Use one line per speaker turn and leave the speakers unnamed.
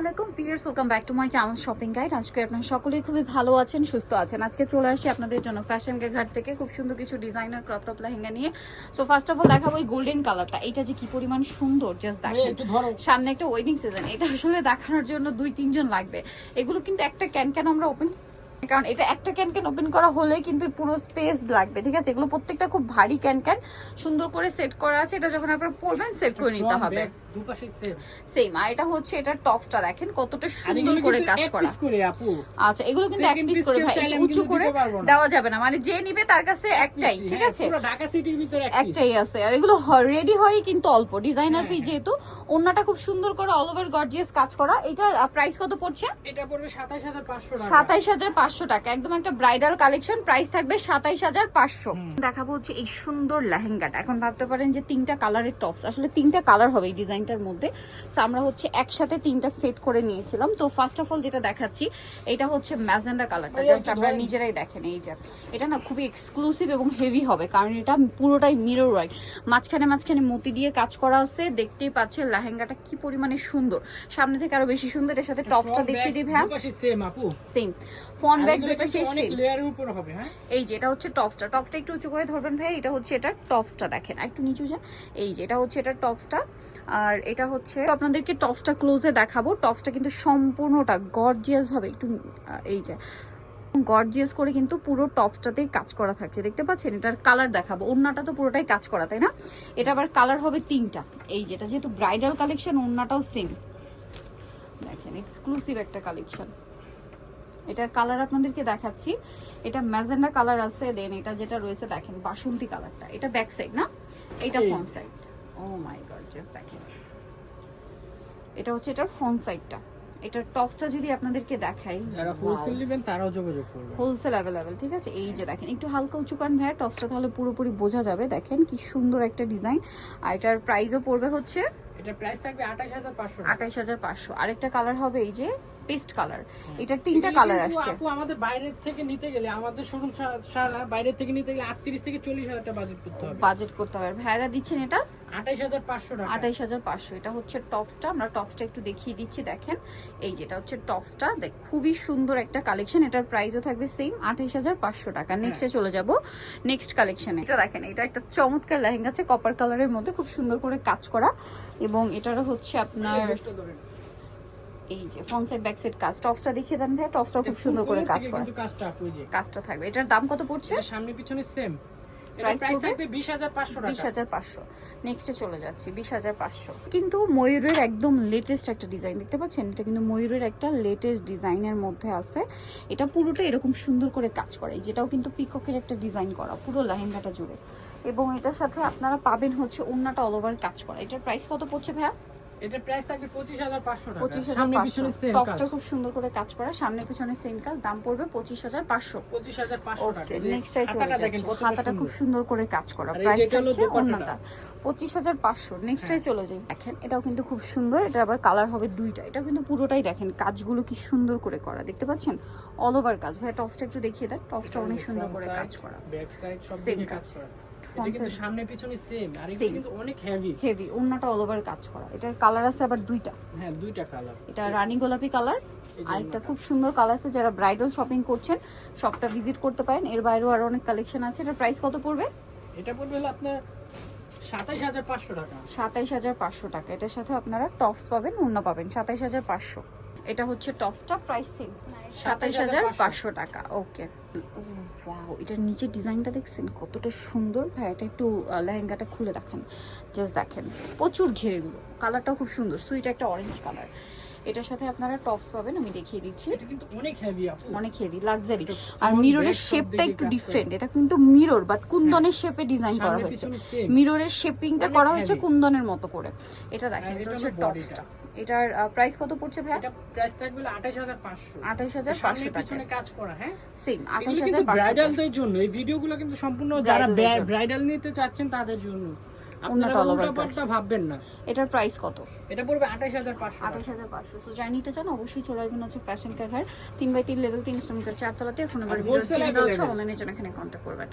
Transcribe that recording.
আলাইকুম fierce welcome back to my channel shopping guide আজকে আপনারা সকলেই খুবই ভালো আছেন সুস্থ আছেন। আজকে চলে আসি আপনাদের জন্য ফ্যাশন কে ঘাট থেকে খুব সুন্দর কিছু ডিজাইনার ক্রপ টপ লেহেঙ্গা নিয়ে। সো ফার্স্ট অফ অল দেখাবো এই গোল্ডেন কালারটা এটা যে কি পরিমাণ সুন্দর জাস্ট দেখেন। সামনে একটা ওয়েডিং সিজন এটা আসলে দেখানোর জন্য দুই তিনজন লাগবে। এগুলো কিন্তু একটা ক্যান ক্যান আমরা ওপেন কারণ এটা একটা ক্যান ক্যান ওপেন করা হলে কিন্তু পুরো স্পেস লাগবে ঠিক আছে? এগুলো প্রত্যেকটা খুব ভারী ক্যান ক্যান সুন্দর করে সেট করা আছে। এটা যখন আপনারা পরবেন সেট করে নিতে হবে।
সেম
আর এটা হচ্ছে এটা টপসটা দেখেন কতটা সুন্দর করে কাজ করা। আচ্ছা এগুলো কিন্তু এক পিস করে ভাই উঁচু করে। দেওয়া যাবে না। মানে যে নিবে তার কাছে একটাই ঠিক
হ্যাঁ,
আছে। একটাই আছে আর এগুলো রেডি হয় কিন্তু অল্প। ডিজাইনার
হ্যাঁ, হ্যাঁ।
যেহেতু ওন্নাটা খুব সুন্দর করে অল ওভার গর্জিয়াস কাজ করা। এটার প্রাইস কত পড়ছে?
এটা পড়বে 27500 টাকা।
সাতাইশ হাজার পাঁচশো টাকা একদম একটা ব্রাইডাল কালেকশন প্রাইস থাকবে সাতাইশ হাজার পাঁচশো।
হুম।
দেখাবো হচ্ছে এই সুন্দর লেহেঙ্গাটা। এখন ভাবতে পারেন যে তিনটা কালারের টপস আসলে তিনটা কালার হবে এই ডিজাইনটার মধ্যে। So আমরা হচ্ছে একসাথে তিনটা সেট করে নিয়েছিলাম। তো ফার্স্ট অফ অল যেটা দেখাচ্ছি এটা হচ্ছে ম্যাজেন্ডা কালারটা। জাস্ট আপনারা নিজেরাই দেখেন এই যে। এটা না খুবই এক্সক্লুসিভ এবং হেভি হবে কারণ এটা পুরোটাই মিরর ওয়ার্ক মাঝখানে মাঝখানে মতি দিয়ে কাজ করা আছে দেখতেই পাচ্ছেন লেহেঙ্গাটা কি পরিমাণে সুন্দর। সামনে থেকে আরও বেশি সুন্দর এর সাথে টপসটা দেখিয়ে দিই হ্যাঁ
সেম আপু।
সেম ব্যাক
এগুলো
দুটো শেষ সেম
লেয়ারের উপর হবে হ্যাঁ?
এই যে এটা হচ্ছে টপসটা টপসটা একটু উঁচু করে ধরবেন ভাই এটা হচ্ছে এটা টপসটা দেখেন। একটু নিচু যান। এই যে এটা হচ্ছে এটা টপসটা আর এটা হচ্ছে আপনাদেরকে টপসটা ক্লোজে দেখাবো। টপসটা কিন্তু সম্পূর্ণটা গর্জিয়াস ভাবে একটু এই যে গর্জিয়াস করে কিন্তু পুরো টপসটাতেই কাজ করা থাকছে। দেখতে পাচ্ছেন? এটার কালার দেখাবো। ওড়নাটা তো পুরোটাই কাজ করা তাই না? এটা আবার কালার হবে তিনটা। এই যেটা যেহেতু ব্রাইডাল কালেকশন ওড়নাটাও সেম দেখেন এক্সক্লুসিভ একটা কালেকশন এটার কালার আপনাদেরকে দেখাচ্ছি। এটা ম্যাজেন্ডা কালার আছে দেন এটা যেটা রয়েছে দেখেন বাসন্তী কালারটা এটা ব্যাক সাইড না? এটা। Front side oh my god just দেখেন। এটা হচ্ছে এটার ফ্রন্ট সাইডটা এটার টপসটা যদি আপনাদেরকে দেখাই
যারা হোলসেল নেবেন তারাও যোগাযোগ করবে
হোলসেল অ্যাভেলেবেল ঠিক আছে? এই যে দেখেন একটু হালকা উঁচু কান ভাইয়া টপসটা তাহলে পুরোপুরি বোঝা যাবে। দেখেন কি সুন্দর একটা ডিজাইন আর এটার প্রাইসও পড়বে হচ্ছে
এটা প্রাইস থাকবে 28500 টাকা।
আঠাইশ হাজার পাঁচশো। আরেকটা কালার হবে এই যে পেস্ট কালার।
হ্যাঁ।
এটার তিনটা কালার আসছে।
আপু আমাদের বাইরে থেকে নিতে গেলে আমাদের শোরুম সারা বাইরে থেকে নিতে গেলে 38 থেকে 40 হাজার টাকা বাজেট করতে হবে।
বাজেট করতে হবে। ভাইরা দিচ্ছেন এটা?
28500 টাকা।
আঠাইশ হাজার পাঁচশো। এটা হচ্ছে টপসটা। আমরা টপসটা একটু দেখিয়ে দিচ্ছি দেখেন। এই যেটা হচ্ছে টপসটা। দেখ খুবই সুন্দর একটা কালেকশন। এটার প্রাইসও থাকবে সেম আঠাইশ হাজার পাঁচশো টাকা। নেক্সটে চলে যাব। নেক্সট কালেকশনে এটা দেখেন এটা একটা চমৎকার লেহেঙ্গা আছে কপার কালারের মধ্যে। খুব সুন্দর করে কাজ করা। এবং এটারও হচ্ছে আপনার
ধরেন।
এই যে ফ্রন্ট সাইড ব্যাক সাইড কাজ। টপসটা দেখিয়ে দেন ভাই টপসটাও খুব সুন্দর করে কাজ করা।
কিন্তু কাজটা এই যে।
কাজটা থাকবে। এটার দাম কত পড়ছে?
সামনে পিছনে সেম এটা
Price
প্রাইস
পড়বে?
থাকবে 20500
বিশ
টাকা।
হাজার পাঁচশো। নেক্সটে চলে যাচ্ছি বিশ হাজার পাঁচশো। কিন্তু ময়ূরের একদম লেটেস্ট একটা ডিজাইন দেখতে পাচ্ছেন? এটা কিন্তু ময়ূরের একটা লেটেস্ট ডিজাইনের মধ্যে আছে। এটা পুরোটা এরকম সুন্দর করে কাজ করে। যেটাও কিন্তু পিককের একটা ডিজাইন করা পুরো লেহেঙ্গাটা জুড়ে। এবং এটার সাথে আপনারা পাবেন হচ্ছে ওন্নাটা অল ওভার কাজ করা। এটার প্রাইস কত পড়ছে ভাইয়া?
এটা প্রাইস থাকবে 25500 টাকা।
পঁচিশ হাজার
সামনে
পাঁচশো।
পিছনে সেম কাজ।
টপসটা খুব সুন্দর করে কাজ করা সামনে পিছনে সেম কাজ দাম পড়বে পঁচিশ হাজার পাঁচশো।
25500 টাকা।
নেক্সট টাই চলে যাচ্ছে। হাতাটা খুব
সুন্দর।
করে কাজ করা। প্রাইস হচ্ছে অন্যটা। পঁচিশ হাজার পাঁচশো। নেক্সট টাই
হ্যাঁ।
চলে যাই। দেখেন এটাও কিন্তু খুব সুন্দর। এটা আবার কালার হবে দুইটা। এটা কিন্তু পুরোটাই দেখেন কাজগুলো কি সুন্দর করে করা। দেখতে পাচ্ছেন? অল ওভার কাজ। ভাই টপসটা একটু দেখিয়ে দেন। টপসটা অনেক সুন্দর করে কাজ করা।
ব্যাক সাইড সব কাজ। করা। এটা কিন্তু সামনে পিছনে সেম আর এটা কিন্তু অনেক হেভি
হেভি অন্যটা অল ওভার কাজ করা। এটার কালার আছে আবার দুইটা।
হ্যাঁ দুইটা কালার
এটা রানী গোলাপি কালার আরেকটা খুব সুন্দর কালার আছে যারা ব্রাইডাল শপিং করছেন শপটা ভিজিট করতে পারেন। এর বাইরেও আরও অনেক কালেকশন আছে। এটার প্রাইস কত পড়বে?
এটা পড়বে হলো আপনার 27500 টাকা।
সাতাইশ হাজার পাঁচশো টাকা। এটার সাথে আপনারা টপস পাবেন অন্য পাবেন। সাতাইশ হাজার পাঁচশো। এটা হচ্ছে টপসটা প্রাইস সেম সাতাইশ হাজার পাঁচশো। টাকা ওকে ওয়াও এটার নিচের ডিজাইনটা দেখছেন? কতটা সুন্দর। ভাই, এটা একটু লেহেঙ্গাটা খুলে দেখেন। জাস্ট দেখেন, প্রচুর ঘেরেগুলো কালারটাও খুব সুন্দর। সুইটা একটা অরেঞ্জ কালার এটার সাথে আপনারা টপস পাবেন আমি দেখিয়ে দিচ্ছি।
এটা কিন্তু অনেক হেভি আপু
অনেক হেভি লাক্সারি আর মিররের শেপটা একটু ডিফারেন্ট এটা কিন্তু মিরর বাট কুন্দনের শেপে ডিজাইন করা হয়েছে। মিররের শেপিংটা করা হয়েছে। কুন্দনের মতো করে। এটা দেখেন
আর
এটা হচ্ছে টপসটা এটার প্রাইস কত পড়ছে ভাই
এটা প্রাইস থাকবে হলো 28500
আঠাইশ হাজার
সামনে
টাকা
পিছনে কাজ করা হ্যাঁ?
সেম
এগুলো
আঠাইশ
কিন্তু
হাজার পাঁচশো
ব্রাইডালদের জন্য এই ভিডিওগুলো কিন্তু সম্পূর্ণ যারা। ব্রাইডাল নিতে চাচ্ছেন তাদের জন্য। উল্টা পাল্টা ভাববেন না।
এটার প্রাইস কত?
এটা পড়বে 28500
আঠাইশ হাজার পাঁচশো। সো যাই নিতে চান অবশ্যই চলে আসবেন হচ্ছে ফ্যাশন কাঘার তিন বাই তিন লেভেল তিন শ্রমিকের চারতলাতে। ফোন নাম্বার ভিডিও স্ক্রিনে আছে
available।
অনলাইনের জন্য এখানে কন্ট্যাক্ট করবেন।